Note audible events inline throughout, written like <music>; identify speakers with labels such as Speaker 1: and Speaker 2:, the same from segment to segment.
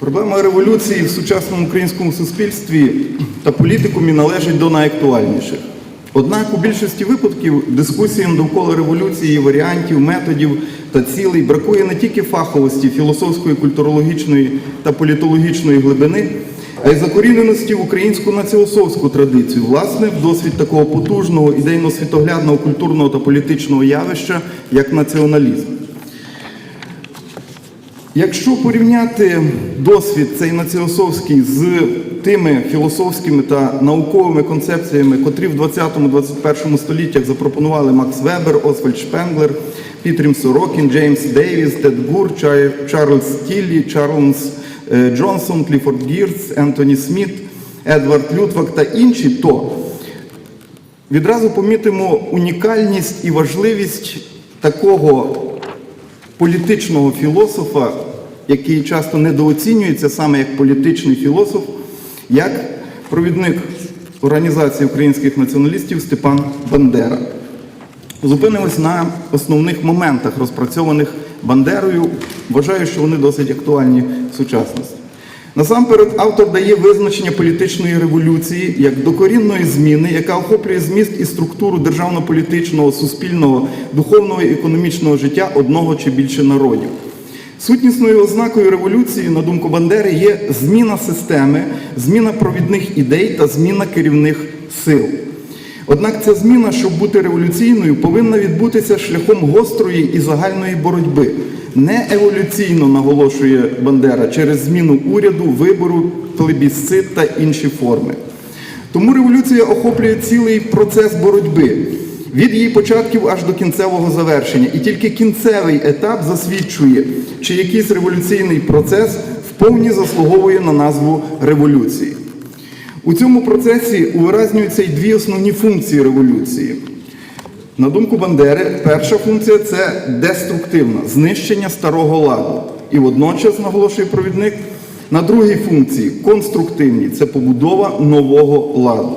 Speaker 1: Проблема революції в сучасному українському суспільстві та політикумі належить до найактуальніших. Однак у більшості випадків дискусіям довкола революції, варіантів, методів та цілей бракує не тільки фаховості філософської, культурологічної та політологічної глибини, а й закоріненості в українську націосовську традицію, власне, в досвід такого потужного ідейно-світоглядного культурного та політичного явища, як націоналізм. Якщо порівняти досвід цей націосовський з тими філософськими та науковими концепціями, котрі в 20-21 століттях запропонували Макс Вебер, Освальд Шпенглер, Пітрім Сорокін, Джеймс Дейвіс, Тед Гур, Чарльз Стіллі, Чарльз е, Джонсон, Кліфорд Гірц, Ентоні Сміт, Едвард Лютвак та інші, то відразу помітимо унікальність і важливість такого політичного філософа, який часто недооцінюється саме як політичний філософ, як провідник Організації українських націоналістів Степан Бандера. Зупинимось на основних моментах, розпрацьованих Бандерою. Вважаю, що вони досить актуальні в сучасності. Насамперед, автор дає визначення політичної революції як докорінної зміни, яка охоплює зміст і структуру державно-політичного, суспільного, духовного і економічного життя одного чи більше народів. Сутнісною ознакою революції, на думку Бандери, є зміна системи, зміна провідних ідей та зміна керівних сил. Однак ця зміна, щоб бути революційною, повинна відбутися шляхом гострої і загальної боротьби. Не еволюційно наголошує Бандера через зміну уряду, вибору, плебісцит та інші форми. Тому революція охоплює цілий процес боротьби від її початків аж до кінцевого завершення. І тільки кінцевий етап засвідчує, чи якийсь революційний процес вповні заслуговує на назву революції. У цьому процесі увиразнюються й дві основні функції революції. На думку Бандери, перша функція це деструктивна знищення старого ладу. І водночас, наголошує провідник, на другій функції конструктивній це побудова нового ладу.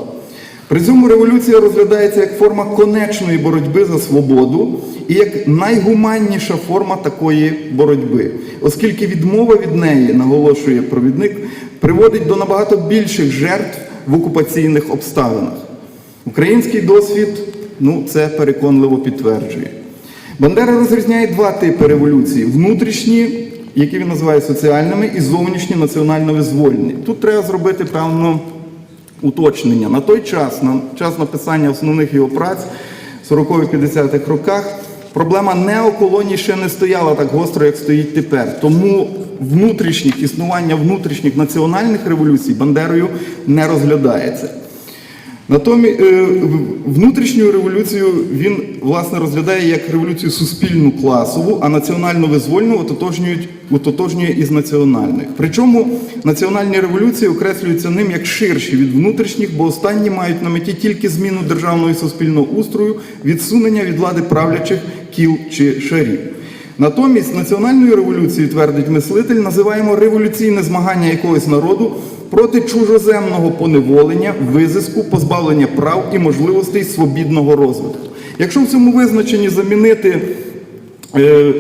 Speaker 1: При цьому революція розглядається як форма конечної боротьби за свободу і як найгуманніша форма такої боротьби, оскільки відмова від неї, наголошує провідник, приводить до набагато більших жертв в окупаційних обставинах. Український досвід ну, це переконливо підтверджує. Бандера розрізняє два типи революції: внутрішні, які він називає соціальними, і зовнішні національно-визвольні. Тут треба зробити певно уточнення. На той час, на час написання основних його праць, 40-50-х роках, проблема неоколоній ще не стояла так гостро, як стоїть тепер. Тому внутрішніх існування внутрішніх національних революцій Бандерою не розглядається. Натомість е, внутрішню революцію він власне розглядає як революцію суспільну класову, а національно визвольну ототожнюють ототожнює із національних. Причому національні революції окреслюються ним як ширші від внутрішніх, бо останні мають на меті тільки зміну державного і суспільного устрою, відсунення від влади правлячих кіл чи шарів. Натомість національною революцією, твердить мислитель, називаємо революційне змагання якогось народу проти чужоземного поневолення, визиску, позбавлення прав і можливостей свобідного розвитку. Якщо в цьому визначенні замінити е, е,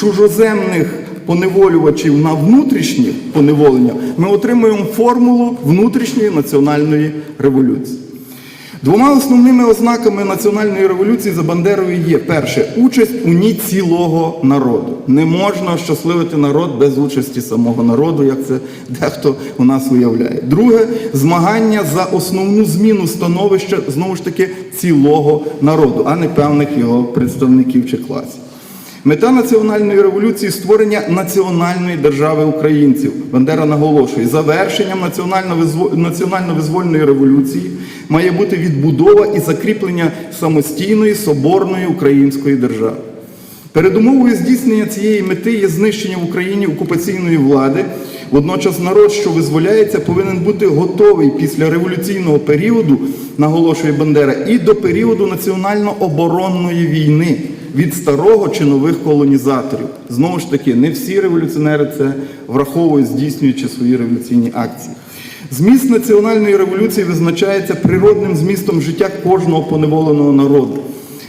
Speaker 1: чужоземних поневолювачів на внутрішні поневолення, ми отримуємо формулу внутрішньої національної революції. Двома основними ознаками національної революції за Бандерою є перше участь у ній цілого народу. Не можна щасливити народ без участі самого народу, як це дехто у нас уявляє. Друге змагання за основну зміну становища знову ж таки цілого народу, а не певних його представників чи класів. Мета національної революції створення національної держави українців. Бандера наголошує, завершенням національно-визво- національно-визвольної революції має бути відбудова і закріплення самостійної соборної української держави. Передумовою здійснення цієї мети є знищення в Україні окупаційної влади. Водночас народ, що визволяється, повинен бути готовий після революційного періоду, наголошує Бандера, і до періоду національно-оборонної війни від старого чи нових колонізаторів. Знову ж таки, не всі революціонери це враховують, здійснюючи свої революційні акції. Зміст національної революції визначається природним змістом життя кожного поневоленого народу.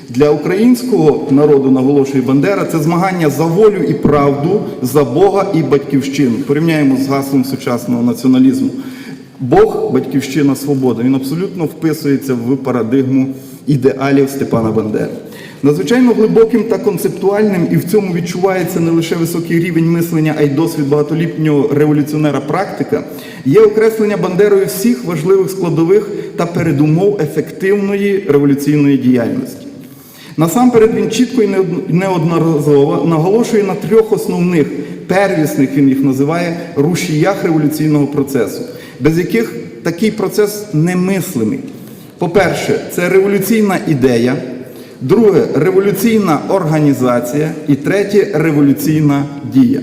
Speaker 1: Для українського народу наголошує Бандера це змагання за волю і правду, за Бога і батьківщину. Порівняємо з гаслом сучасного націоналізму. Бог, батьківщина, свобода. Він абсолютно вписується в парадигму ідеалів Степана Бандери. Надзвичайно глибоким та концептуальним, і в цьому відчувається не лише високий рівень мислення, а й досвід багатолітнього революціонера практика, є окреслення Бандерою всіх важливих складових та передумов ефективної революційної діяльності. Насамперед він чітко і неодноразово наголошує на трьох основних первісних, він їх називає, рушіях революційного процесу, без яких такий процес немислимий. По-перше, це революційна ідея, друге революційна організація і третє революційна дія.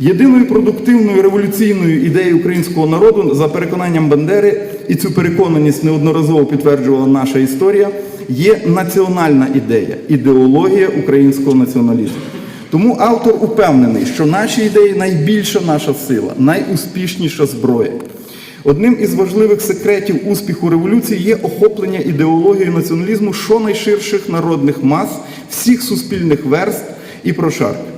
Speaker 1: Єдиною продуктивною революційною ідеєю українського народу, за переконанням Бандери, і цю переконаність неодноразово підтверджувала наша історія, є національна ідея, ідеологія українського націоналізму. Тому автор упевнений, що наші ідеї найбільша наша сила, найуспішніша зброя. Одним із важливих секретів успіху революції є охоплення ідеологією націоналізму щонайширших народних мас, всіх суспільних верств і прошарків.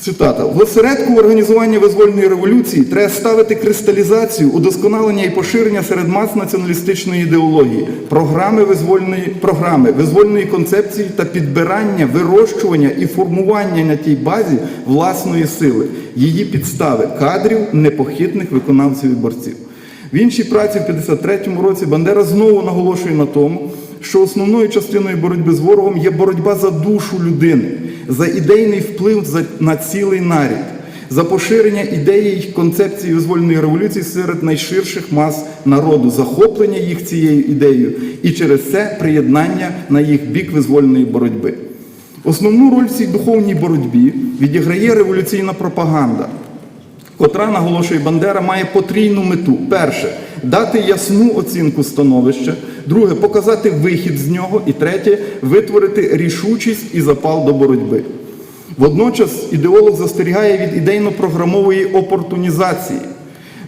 Speaker 1: Цитата: в осередку організування визвольної революції треба ставити кристалізацію, удосконалення і поширення серед мас націоналістичної ідеології, програми визвольної програми, визвольної концепції та підбирання, вирощування і формування на тій базі власної сили, її підстави, кадрів, непохитних виконавців і борців. В іншій праці в 53-му році Бандера знову наголошує на тому, що основною частиною боротьби з ворогом є боротьба за душу людини, за ідейний вплив на цілий нарід, за поширення ідеї й концепції визвольної революції серед найширших мас народу, захоплення їх цією ідеєю і через це приєднання на їх бік визвольної боротьби. Основну роль в цій духовній боротьбі відіграє революційна пропаганда котра, наголошує Бандера, має потрійну мету. Перше дати ясну оцінку становища, друге показати вихід з нього, і третє витворити рішучість і запал до боротьби. Водночас ідеолог застерігає від ідейно-програмової опортунізації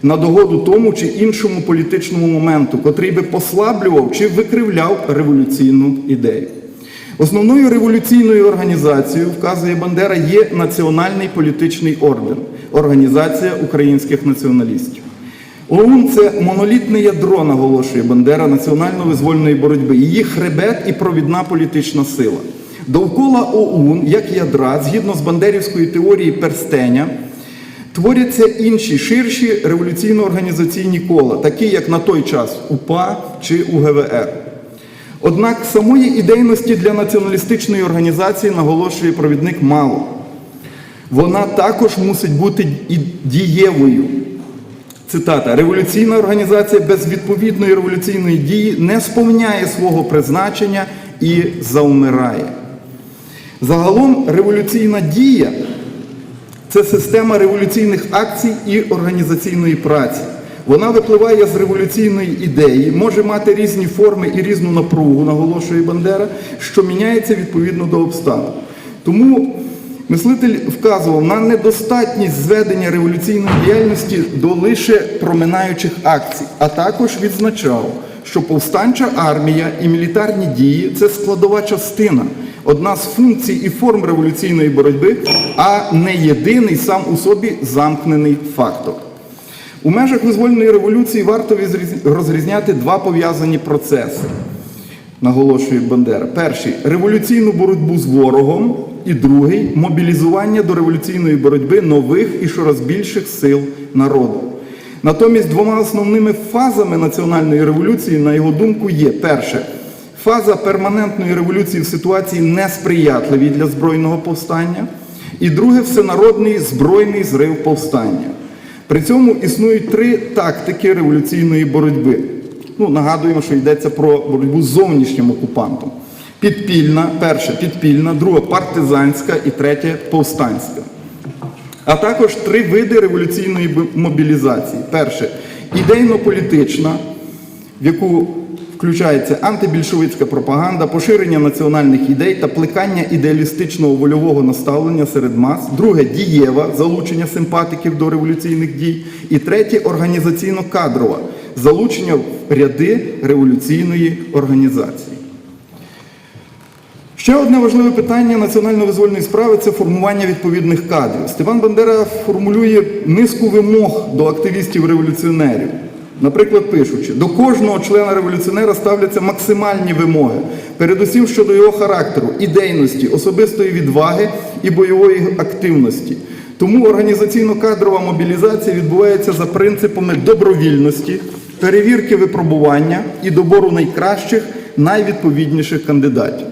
Speaker 1: на догоду тому чи іншому політичному моменту, котрий би послаблював чи викривляв революційну ідею. Основною революційною організацією, вказує Бандера, є Національний політичний орден Організація українських націоналістів. ОУН це монолітне ядро, наголошує Бандера національно-визвольної боротьби, її хребет і провідна політична сила. Довкола ОУН, як ядра, згідно з бандерівською теорією перстеня, творяться інші ширші революційно-організаційні кола, такі як на той час УПА чи УГВР. Однак самої ідейності для націоналістичної організації наголошує провідник мало. Вона також мусить бути дієвою. Цитата: революційна організація без відповідної революційної дії не сповняє свого призначення і заумирає. Загалом революційна дія це система революційних акцій і організаційної праці. Вона випливає з революційної ідеї, може мати різні форми і різну напругу, наголошує Бандера, що міняється відповідно до обставин. Тому мислитель вказував на недостатність зведення революційної діяльності до лише проминаючих акцій, а також відзначав, що повстанча армія і мілітарні дії це складова частина, одна з функцій і форм революційної боротьби, а не єдиний сам у собі замкнений фактор. У межах визвольної революції варто розрізняти два пов'язані процеси, наголошує Бандера. Перший революційну боротьбу з ворогом, і другий мобілізування до революційної боротьби нових і щораз більших сил народу. Натомість двома основними фазами національної революції, на його думку, є перше фаза перманентної революції в ситуації несприятливій для збройного повстання, і друге всенародний збройний зрив повстання. При цьому існують три тактики революційної боротьби. Ну, нагадуємо, що йдеться про боротьбу з зовнішнім окупантом. Підпільна, перша підпільна, друга партизанська і третя повстанська. А також три види революційної мобілізації. Перше ідейно-політична, в яку включається антибільшовицька пропаганда, поширення національних ідей та плекання ідеалістичного вольового наставлення серед мас. Друге дієва залучення симпатиків до революційних дій. І третє організаційно-кадрова залучення в ряди революційної організації. Ще одне важливе питання національно-визвольної справи це формування відповідних кадрів. Степан Бандера формулює низку вимог до активістів-революціонерів. Наприклад, пишучи, до кожного члена революціонера ставляться максимальні вимоги, передусім щодо його характеру, ідейності, особистої відваги і бойової активності. Тому організаційно-кадрова мобілізація відбувається за принципами добровільності, перевірки випробування і добору найкращих, найвідповідніших кандидатів.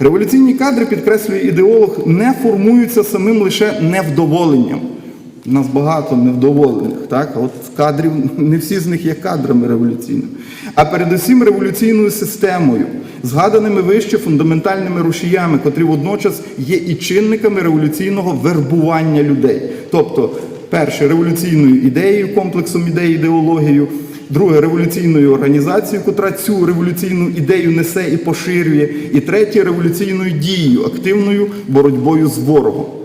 Speaker 1: Революційні кадри, підкреслює ідеолог, не формуються самим лише невдоволенням. Нас багато невдоволених, так? От кадрів <laughs> не всі з них є кадрами революційними, а передусім революційною системою, згаданими вище фундаментальними рушіями, котрі водночас є і чинниками революційного вербування людей. Тобто, перше революційною ідеєю, комплексом ідей, ідеологією, друге революційною організацією, котра цю революційну ідею несе і поширює, і третє революційною дією, активною боротьбою з ворогом.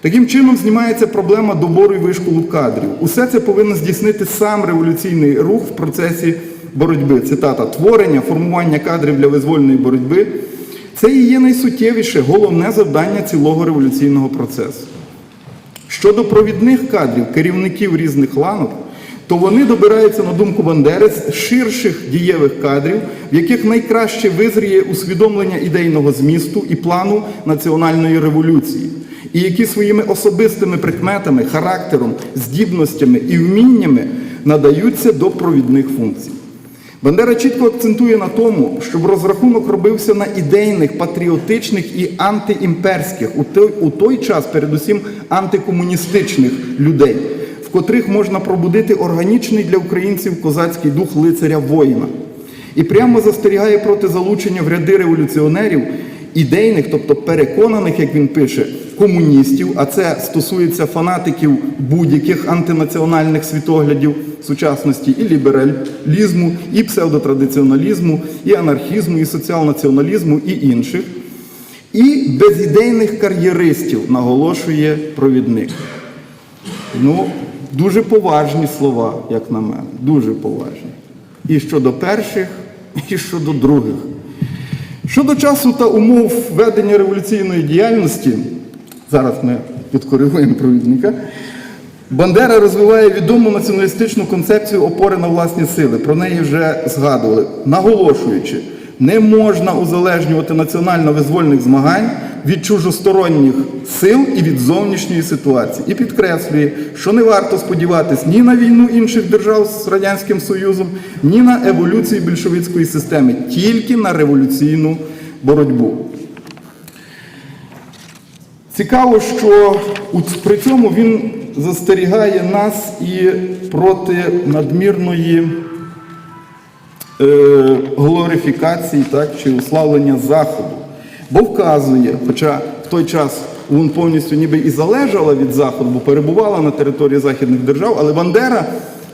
Speaker 1: Таким чином знімається проблема добору і вишколу кадрів. Усе це повинен здійснити сам революційний рух в процесі боротьби. Цитата творення, формування кадрів для визвольної боротьби. Це і є найсуттєвіше головне завдання цілого революційного процесу. Щодо провідних кадрів, керівників різних ланок, то вони добираються на думку Бандери з ширших дієвих кадрів, в яких найкраще визріє усвідомлення ідейного змісту і плану національної революції, і які своїми особистими прикметами, характером, здібностями і вміннями надаються до провідних функцій. Бандера чітко акцентує на тому, щоб розрахунок робився на ідейних, патріотичних і антиімперських, у той, у той час, передусім, антикомуністичних людей, в котрих можна пробудити органічний для українців козацький дух лицаря воїна. І прямо застерігає проти залучення в ряди революціонерів ідейних, тобто переконаних, як він пише, комуністів, а це стосується фанатиків будь-яких антинаціональних світоглядів сучасності, і лібералізму, і псевдотрадиціоналізму, і анархізму, і соціал-націоналізму, і інших. І безідейних кар'єристів, наголошує провідник. Ну, дуже поважні слова, як на мене, дуже поважні. І щодо перших, і щодо других. Щодо часу та умов ведення революційної діяльності, зараз ми підкоригуємо провідника. Бандера розвиває відому націоналістичну концепцію опори на власні сили. Про неї вже згадували, наголошуючи, не можна узалежнювати національно-визвольних змагань від чужосторонніх сил і від зовнішньої ситуації. І підкреслює, що не варто сподіватись ні на війну інших держав з Радянським Союзом, ні на еволюцію більшовицької системи, тільки на революційну боротьбу. Цікаво, що при цьому він застерігає нас і проти надмірної е, глорифікації так, чи уславлення Заходу. Бо вказує, хоча в той час він повністю ніби і залежала від Заходу, бо перебувала на території західних держав, але Бандера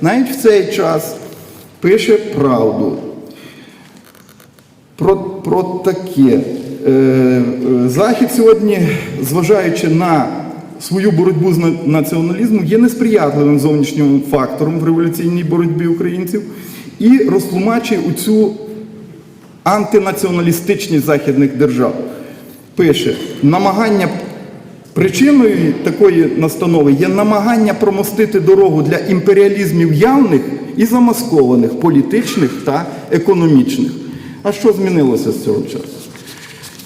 Speaker 1: навіть в цей час пише правду про, про таке. Е, Захід сьогодні, зважаючи на свою боротьбу з націоналізмом, є несприятливим зовнішнім фактором в революційній боротьбі українців і розтлумачує у цю антинаціоналістичність західних держав. Пише, намагання причиною такої настанови є намагання промостити дорогу для імперіалізмів явних і замаскованих, політичних та економічних. А що змінилося з цього часу?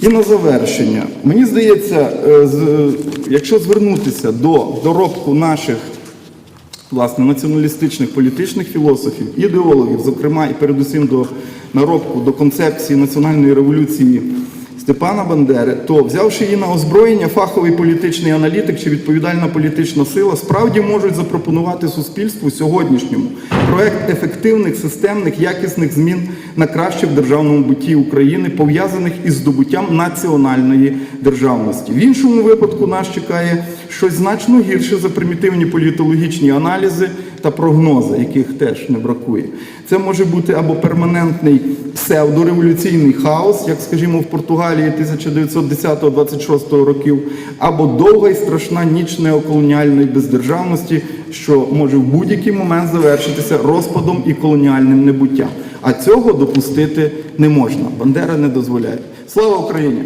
Speaker 1: І на завершення, мені здається, е, якщо звернутися до доробку наших власне, націоналістичних політичних філософів, ідеологів, зокрема і передусім до наробку до концепції національної революції Степана Бандери, то взявши її на озброєння, фаховий політичний аналітик чи відповідальна політична сила справді можуть запропонувати суспільству сьогоднішньому проект ефективних, системних, якісних змін на краще в державному бутті України, пов'язаних із здобуттям національної державності. В іншому випадку нас чекає щось значно гірше за примітивні політологічні аналізи та прогнози, яких теж не бракує. Це може бути або перманентний псевдореволюційний хаос, як, скажімо, в Португалії 1910-26 років, або довга і страшна ніч неоколоніальної бездержавності, що може в будь-який момент завершитися розпадом і колоніальним небуттям. А цього допустити не можна. Бандера не дозволяє. Слава Україні!